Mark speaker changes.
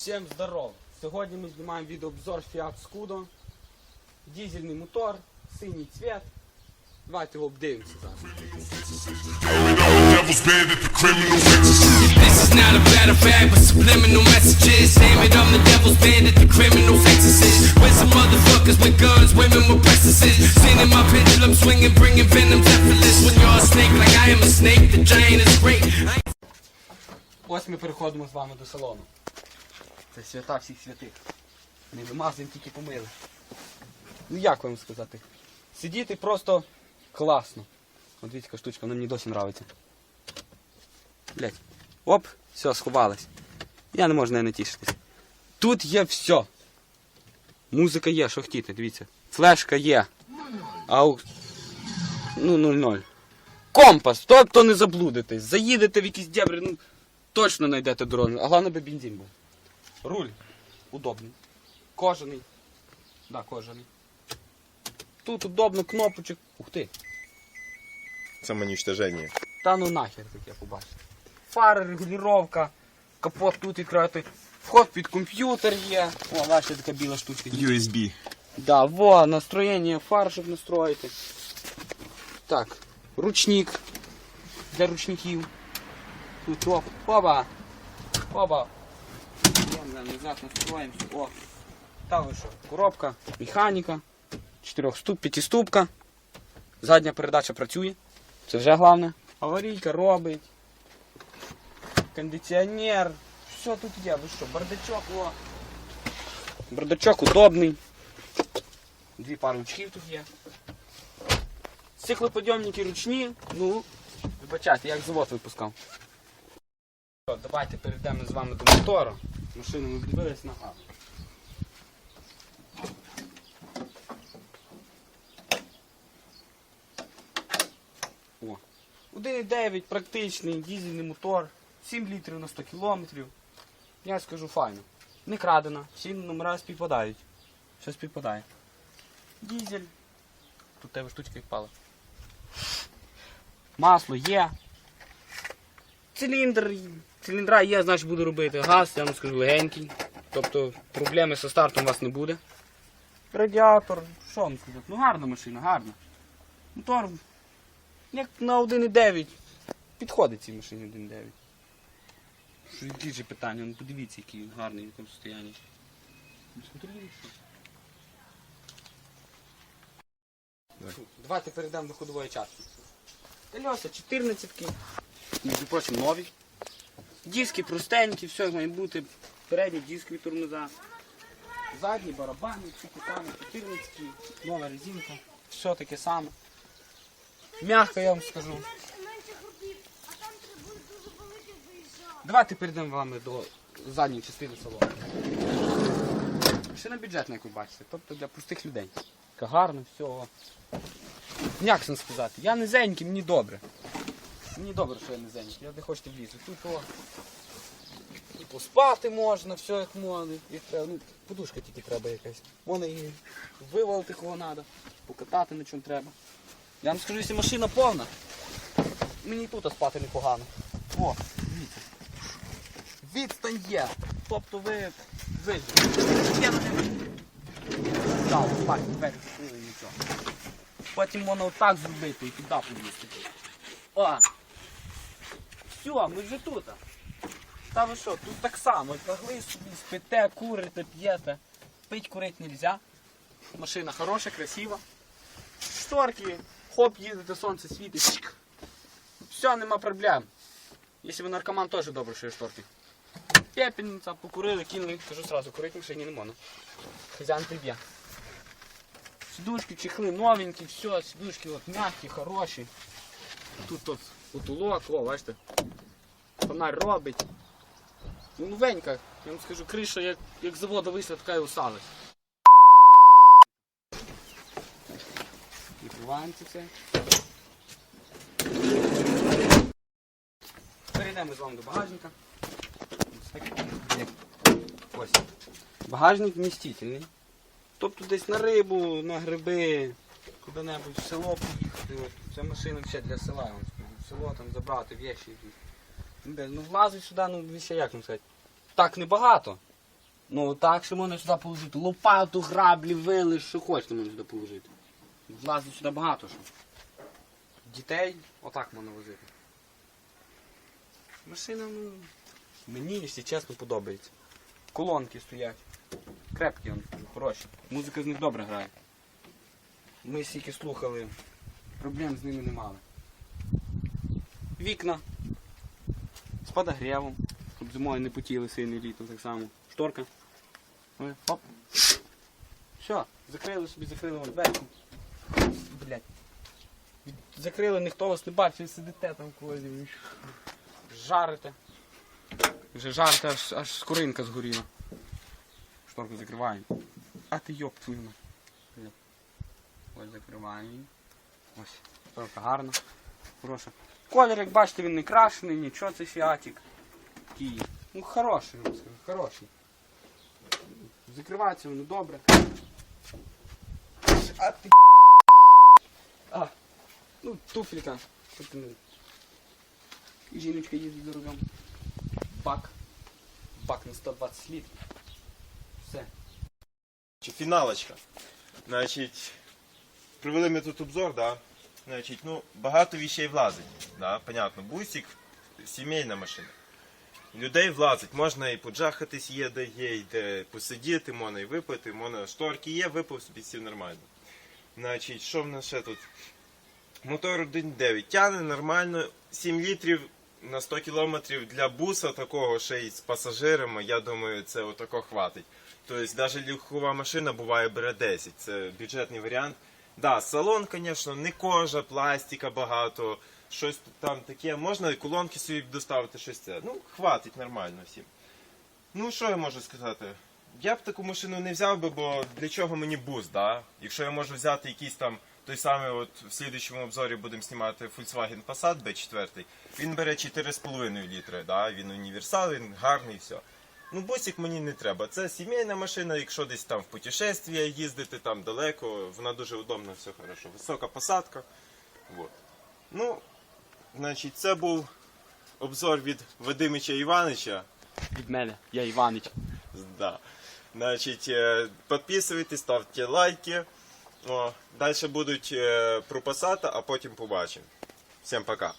Speaker 1: Всім здоров! Сьогодні ми знімаємо відеообзор Fiat Scudo. Дізельний мотор, синій цвет. Давайте його обдивимося зараз. Ось ми переходимо з вами до салону. Це свята всіх святих. Не вимазуємо, тільки помили. Ну як вам сказати? Сидіти просто класно. От дивіться, штучка, вона мені досі подобається. Блять. Оп, все, сховалась. Я не можу не тішитись. Тут є все. Музика є, що хотіти, дивіться. Флешка є. Ау. Ну, 0-0. Компас, тобто не заблудитесь. Заїдете в якісь дебри, ну точно знайдете дорогу. А головне би бензин був. Руль удобний. Кожаний. Да, кожаний. Тут удобно кнопочок. Ух ти.
Speaker 2: Самоуничтожение.
Speaker 1: Та ну нахер таке побачите. Фари, регулювання, капот тут відкритий. Вход під комп'ютер є. О, бачите, така біла штучка.
Speaker 2: USB.
Speaker 1: Да, во, настроєння фар, щоб настроїти. Так, ручник для ручників. Тут оп, оба. Оба. Йдемо, назад настроїмося. О. Та ви? Коробка, механіка, 4 ступ, п'ятиступка. Задня передача працює. Це вже головне. Аварійка робить. Кондиціонер. Все тут є, ви що, бардачок, о. Бардачок удобний. Дві пари ручків тут є. Циклоподйомники ручні, ну, вибачайте, як завод випускав. Давайте перейдемо з вами до мотора. Машину ми на гарно. О. 1,9 практичний, дізельний мотор, 7 літрів на 100 кілометрів. Я скажу файно. Не крадена, всі номера співпадають. Все співпадає. Дізель. Тут тебе штучка відпала. Масло є. Циліндр. Циліндра є, значить буду робити. Газ, я вам скажу, легенький. Тобто проблеми зі стартом у вас не буде. Радіатор, що вам сказати? Ну гарна машина, гарна. Мотор. Як на 1,9. Підходить цій машині 1,9. Що які же питання? Ну подивіться, який він гарний в якому стані. Ну, що. Давайте перейдемо до ходової частки. Колеса 14 між прочим, нові. Диски простенькі, все має бути. Передні диски від тормоза. Задні барабани, всі кутами, 14 нова резинка. Все таке саме. Мягко я вам скажу. Давайте перейдемо вами до задньої частини салону. Ще на бюджетна, як ви бачите, тобто для простих людей. Гарна, всього. Як це сказати? Я низенький, мені добре. Мені добре, що я не низенький, я де хочете влізу. Тут о, і поспати можна, все як можна. І треба, ну, подушка тільки треба якась. Можна і вивалити кого треба, покатати на чому треба. Я вам скажу, якщо машина повна, мені тут спати непогано. О, дивіться. Відстань є. Тобто ви виживете. Я не двері закрили нічого. Потім можна отак зробити і туди повісти. О! Все, ми вже тут. Та ви що, тут так само. Лягли собі, спите, курите, п'єте. Пить курити нельзя. Машина хороша, красива. Шторки, хоп, їдете, сонце світить. Все, нема проблем. Якщо ви наркоман, теж добре, що є шторки. Пепельниця, покурили, кинули, кажу сразу, курити в машині не можна. Хазяїн приб'є. Сидушки, чехли новенькі, все, сидушки от м'які, хороші. Тут от утулок, о, бачите. Фонарь робить. Ну, новенька, я вам скажу, криша як, як заводу вийшла, така і усалась. Відкриваємо це все. Перейдемо з вами до багажника. Ось. Багажник вмістительний. Тобто десь на рибу, на гриби, куди-небудь в село поїхати. Ця машина ще для села, село там забрати вещі якісь. Ну, Ну влазить сюди, ну ще як вам сказати. Так небагато. Ну так, що можна сюди положити. Лопату, граблі, вили, що хочете можна сюди положити. Влазить сюди багато що. Дітей отак можна возити. Машина, ну, мені, якщо чесно, подобається. Колонки стоять. Крепкі вони, хороші. Музика з них добре грає. Ми стільки слухали, проблем з ними не мали. Вікна. З подогрівом, щоб зимою не потіли сильно літом так само. Шторка. Ой, Оп. Все, закрили собі, закрили вон двері. Блять. Закрили, ніхто вас не бачив, сидите там когось. Жарите. Вже жарите, аж, аж скоринка згоріла. Шторку закриваємо. А ти йоп твою Ось закриваємо. Ось. Шторка гарна. Хороша. Колір, як бачите, він не крашений, нічого, це фіатик. Такий. Ну хороший, хороший. Закривається воно добре. А ти. А. Ну, туфелька. Жіночка їздить за рулем. Бак. Бак на 120 літрів. Все.
Speaker 2: Фіналочка. Значить, провели ми тут обзор, да? Значить, ну, багато вещей влазить. Да? Понятно, бусик, сімейна машина. Людей влазить, можна і поджахатись є, де є, і посидіти, можна і випити, можна шторки є, випив собі сів нормально. Значить, що в нас ще тут? Мотор 1.9 тягне нормально, 7 літрів на 100 кілометрів для буса такого ще й з пасажирами, я думаю, це отако хватить. Тобто навіть легкова машина буває бере 10, це бюджетний варіант. Да, салон, звісно, не кожа, пластика багато, щось там таке. Можна і колонки собі доставити, щось це. Ну, хватить нормально всім. Ну, що я можу сказати? Я б таку машину не взяв би, бо для чого мені бус, да? Якщо я можу взяти якийсь там той самий, от в слідчому обзорі будемо знімати Volkswagen Passat B4, він бере 4,5 літри, да? він універсал, він гарний, і все. Ну, бусик мені не треба. Це сімейна машина, якщо десь там в путешествия їздити, там далеко, вона дуже удобна, все хорошо. Висока посадка. Вот. Ну, значить, це був обзор від Вадимича Іванича.
Speaker 1: Від мене, я Іванич.
Speaker 2: Да. Значить, е, підписуйтесь, ставте лайки. О, далі будуть е, про Passat, а потім побачимо. Всім пока.